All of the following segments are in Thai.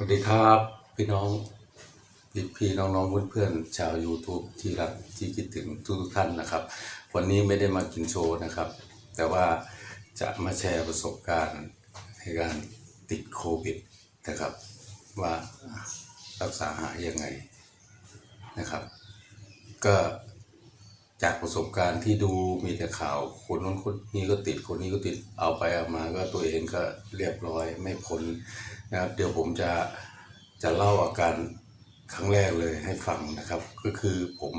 สวัสดีครับพี่น้องพี่พี่น้องน้องเพื่อนเพื่อนๆชาว YouTube ที่รักที่คิดถึงทุกทุกท่านนะครับ วันนี้ไม่ได้มากินโชว์นะครับ แต่ว่าจะมาแชร์ประสบการณ์ในการติดโควิดนะครับ ว่ารักษาหายยังไงนะครับ ก็ จากประสบการณ์ที่ดูมีแต่ข่าวคนนู้นคนนี้ก็ติดคนนี้ก็ติดเอาไปเอามาก็ตัวเองก็เรียบร้อยไม่พ้นนะครับเดี๋ยวผมจะจะเล่าอาการครั้งแรกเลยให้ฟังนะครับ ก็คือผม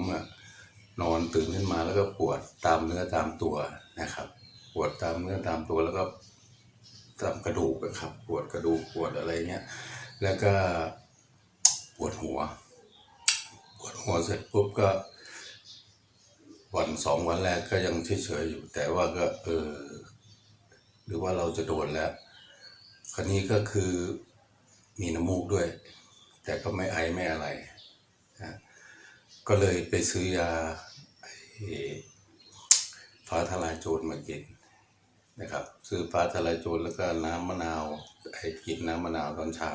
นอนตื่นขึ้นมาแล้วก็ปวดตามเนื้อตามตัวนะครับ ปวดตามเนื้อตามตัวแล้วก็ตามกระดูกอะครับ ปวดกระดูกปวดอะไรเงี้ยแล้วก็ปวดหัว ปวดหัวเสร็จปุ๊บก็ วันสองวันแรกก็ยังเฉยๆอยู่ แต่ว่าก็เออ หรือว่าเราจะโดนแล้ว คราวนี้ก็คือมีน้ำมูกด้วย แต่ก็ไม่ไอไม่อะไรนะก็เลยไปซื้อยาอฟ้าทลายโจรมากินนะครับ ซื้อฟ้าทลายโจรแล้วก็น้ำมะนาวไอ้กินน้ำมะนาวตอนเช้า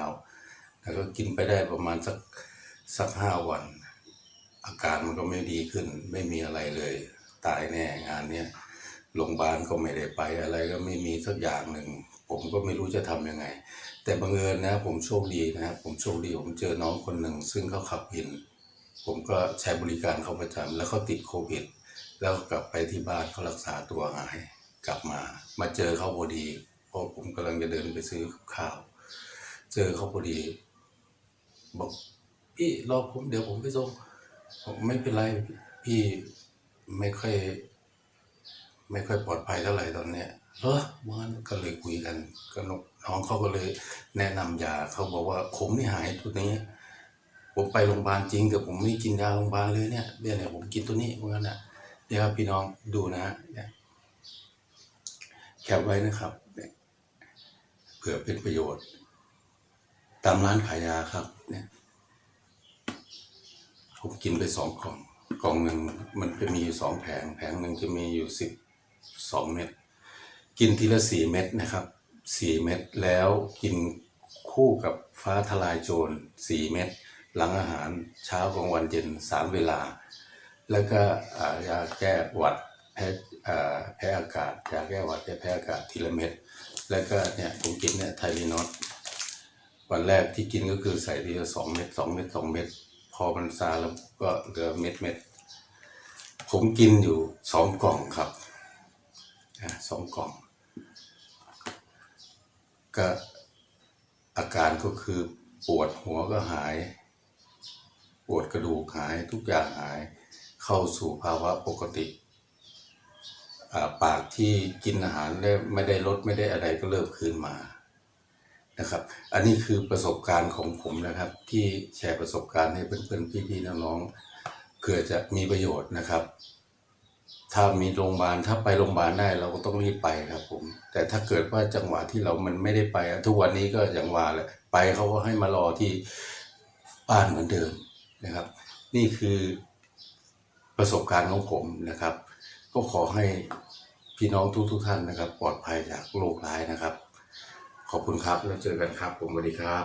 แล้วก็กินไปได้ประมาณสักสักห้าวัน อาการมันก็ไม่ดีขึ้น ไม่มีอะไรเลย ตายแน่งานเนี้ยโรงพยาบาลก็ไม่ได้ไปอะไรก็ไม่มีสักอย่างหนึ่ง ผมก็ไม่รู้จะทำยังไง แต่บังเอิญนะ ผมโชคดีนะผมโชคดีผมเจอน้องคนหนึ่ง ซึ่งเขาขับวิน ผมก็ใช้บริการเขาประจำแล้วเขาติดโควิด แล้วกลับไปที่บ้านเขารักษาตัวหายกลับมา มาเจอเขาพอดีเพราะผมกำลังจะเดินไปซื้อข้าว เจอเขาพอดี บอกพี่รอผมเดี๋ยวผมไปส่ง ไม่เป็นไรพี่ไม่ค่อยไม่ค่อยปลอดภัยเท่าไหร่ตอนเนี้ยเหรอมันก็เลยคุยกันก็น้องน้องเขาก็เลยแนะนำยาเขาบอกว่าผมนี่หายตัวนี้ ผมไปโรงพยาบาลจริงแต่ผมไม่กินยาโรงพยาบาลเลยเนี่ยเนี่ยเนี่ยผมกินตัวนี้เหมือนกันนะเนี่ยครับพี่น้องดูนะฮะแคปไว้นะครับเผื่อเป็นประโยชน์ ตามร้านขายยาครับเนี่ย ผมกินไปสองกล่องกล่องหนึ่งมันจะมีอยู่สองแผงแผงหนึ่งจะมีอยู่สิบสองเม็ดกินทีละสี่เม็ดนะครับสี่เม็ดแล้วกินคู่กับฟ้าทลายโจรสี่เม็ดหลังอาหารเช้ากลางวันเย็นสามเวลา แล้วก็ยาแก้หวัดแพ้อาแพ้อากาศยาแก้หวัดแพ้อากาศทีละเม็ดแล้วก็เนี่ยผมกินเนี่ยไทลีนอตวันแรกที่กินก็คือใส่ทีละสองเม็ดสองเม็ดสองเม็ด พอมันซาแล้วก็เหลือเม็ดเม็ดผมกินอยู่สองกล่องครับอะสองกล่อง ก็อาการก็คือปวดหัวก็หาย ปวดกระดูกหายทุกอย่างหายเข้าสู่ภาวะปกติอ่าปากที่กินอาหารได้ไม่ได้ลดไม่ได้อะไรก็เริ่มคืนมา นะครับ อันนี้คือประสบการณ์ของผมนะครับ ที่แชร์ประสบการณ์ให้เพื่อนๆพี่ๆน้องๆเผื่อจะมีประโยชน์นะครับ ถ้ามีโรงพยาบาลถ้าไปโรงพยาบาลได้เราก็ต้องรีบไปครับผม แต่ถ้าเกิดว่าจังหวะที่เรามันไม่ได้ไป ทุกวันนี้ก็อย่างว่าแหละไปเขาก็ให้มารอที่บ้านเหมือนเดิมนะครับ นี่คือประสบการณ์ของผมนะครับ ก็ขอให้พี่น้องทุกๆท่านนะครับ ปลอดภัยจากโรคร้ายนะครับ ขอบคุณครับแล้วเจอกันครับผมสวัสดีครับ